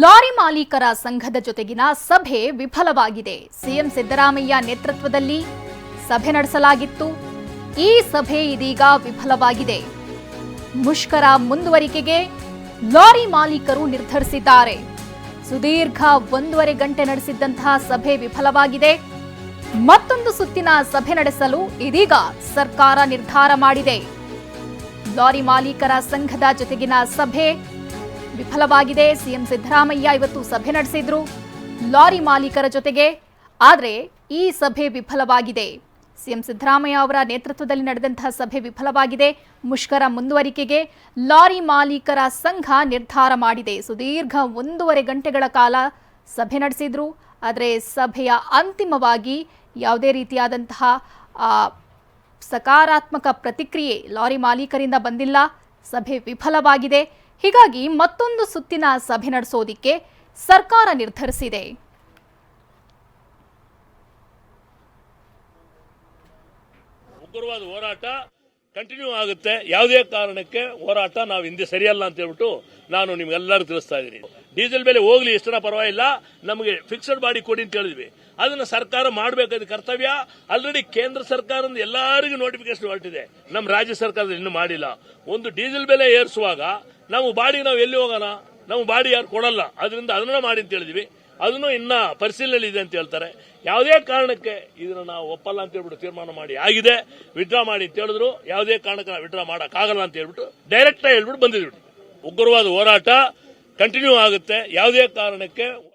Lorry ಮಾಲೀಕರ ಸಂಘದ ಜೊತೆಗಿನ ಸಭೆ ವಿಫಲವಾಗಿದೆ. ಸಿಎಂ ಸಿದ್ದರಾಮಯ್ಯ ನೇತೃತ್ವದಲ್ಲಿ ಸಭೆ ನಡೆಸಲಾಗಿತ್ತು. ಈ ಸಭೆ ಇದೀಗ ವಿಫಲವಾಗಿದೆ. ಮುಷ್ಕರ ಮುಂದುವರಿಕೆಗೆ ಲಾರಿ ಮಾಲೀಕರು ನಿರ್ಧರಿಸಿದ್ದಾರೆ. ಸುದೀರ್ಘ ಒಂದೂವರೆ ಗಂಟೆ ನಡೆಸಿದ್ದಂತಹ ಸಭೆ ವಿಫಲವಾಗಿದೆ. ಮತ್ತೊಂದು ಸುತ್ತಿನ ಸಭೆ ನಡೆಸಲು ಇದೀಗ ಸರ್ಕಾರ ನಿರ್ಧಾರ ಮಾಡಿದೆ. ಲಾರಿ ಮಾಲೀಕರ ಸಂಘದ ಜೊತೆಗಿನ ಸಭೆ ವಿಫಲವಾಗಿದೆ. ಸಿಎಂ ಸಿದ್ದರಾಮಯ್ಯ ಇವತ್ತು ಸಭೆ ನಡೆಸಿದ್ರು. ಲಾರಿ ಮಾಲೀಕರ ಜೊತೆಗೆ. ಆದರೆ ಈ ಸಭೆ ವಿಫಲವಾಗಿದೆ. ಸಿಎಂ ಸಿದ್ದರಾಮಯ್ಯ ಅವರ ನೇತೃತ್ವದಲ್ಲಿ ನಡೆದಂತಹ ಸಭೆ ವಿಫಲವಾಗಿದೆ. ಮುಷ್ಕರ ಮುಂದುವರಿಕೆಗೆ ಲಾರಿ ಮಾಲೀಕರ ಸಂಘ ನಿರ್ಧಾರ ಮಾಡಿದೆ. ಸುದೀರ್ಘ ಒಂದೂವರೆ ಗಂಟೆಗಳ ಕಾಲ ಸಭೆ ನಡೆಸಿದ್ರು. ಆದರೆ ಸಭೆಯ ಅಂತಿಮವಾಗಿ ಯಾವುದೇ ರೀತಿಯಾದಂತಹ ಸಕಾರಾತ್ಮಕ ಪ್ರತಿಕ್ರಿಯೆ ಲಾರಿ ಮಾಲೀಕರಿಂದ ಬಂದಿಲ್ಲ. ಸಭೆ ವಿಫಲವಾಗಿದೆ. ಹೀಗಾಗಿ ಮತ್ತೊಂದು ಸುತ್ತಿನ ಸಭೆ ನಡೆಸೋದಿಕ್ಕೆ ಸರ್ಕಾರ ನಿರ್ಧರಿಸಿದೆ. ಉಗ್ರವಾದ ಹೋರಾಟ ಕಂಟಿನ್ಯೂ ಆಗುತ್ತೆ. ಯಾವುದೇ ಕಾರಣಕ್ಕೆ ಹೋರಾಟ ನಾವು ಹಿಂದೆ ಸರಿಯಲ್ಲ ಅಂತ ಹೇಳ್ಬಿಟ್ಟು ನಾನು ನಿಮ್ಗೆಲ್ಲರೂ ತಿಳಿಸ್ತಾ ಇದ್ದೀನಿ. ಡೀಸೆಲ್ ಬೆಲೆ ಹೋಗ್ಲಿ ಎಷ್ಟರ ಪರವಾಗಿಲ್ಲ, ನಮಗೆ ಫಿಕ್ಸೆಡ್ ಬಾಡಿ ಕೊಡಿ ಅಂತ ಹೇಳಿದ್ವಿ. ಅದನ್ನ ಸರ್ಕಾರ ಮಾಡಬೇಕಾದ ಕರ್ತವ್ಯ. ಆಲ್ರೆಡಿ ಕೇಂದ್ರ ಸರ್ಕಾರದಿಂದ ಎಲ್ಲರಿಗೂ ನೋಟಿಫಿಕೇಶನ್ ಹೊರಟಿದೆ. ನಮ್ಮ ರಾಜ್ಯ ಸರ್ಕಾರದಲ್ಲಿ ಇನ್ನೂ ಮಾಡಿಲ್ಲ. ಒಂದು ಡೀಸೆಲ್ ಬೆಲೆ ಏರಿಸುವಾಗ ನಾವು ಬಾಡಿ ನಾವು ಎಲ್ಲಿ ಹೋಗೋಣ? ನಮ್ಮ ಬಾಡಿ ಯಾರು ಕೊಡಲ್ಲ. ಅದರಿಂದ ಅದನ್ನ ಮಾಡಿ ಅಂತ ಹೇಳಿದ್ವಿ. ಅದನ್ನು ಇನ್ನ ಪರಿಶೀಲನೆ ಇದೆ ಅಂತ ಹೇಳ್ತಾರೆ. ಯಾವುದೇ ಕಾರಣಕ್ಕೆ ಇದನ್ನ ನಾವು ಒಪ್ಪಲ್ಲ ಅಂತ ಹೇಳ್ಬಿಟ್ಟು ತೀರ್ಮಾನ ಮಾಡಿ ಆಗಿದೆ ವಿಡ್ರಾ ಮಾಡಿ ಅಂತ ಹೇಳಿದ್ರು. ಯಾವುದೇ ಕಾರಣಕ್ಕೆ ನಾವು ವಿಡ್ರಾ ಮಾಡೋಕ್ಕಾಗಲ್ಲ ಅಂತ ಹೇಳ್ಬಿಟ್ಟು ಡೈರೆಕ್ಟ್ ಹೇಳ್ಬಿಟ್ಟು ಬಂದಿದ್ವಿ ಉಗ್ರವಾದ ಹೋರಾಟ ಕಂಟಿನ್ಯೂ ಆಗುತ್ತೆ. ಯಾವುದೇ ಕಾರಣಕ್ಕೆ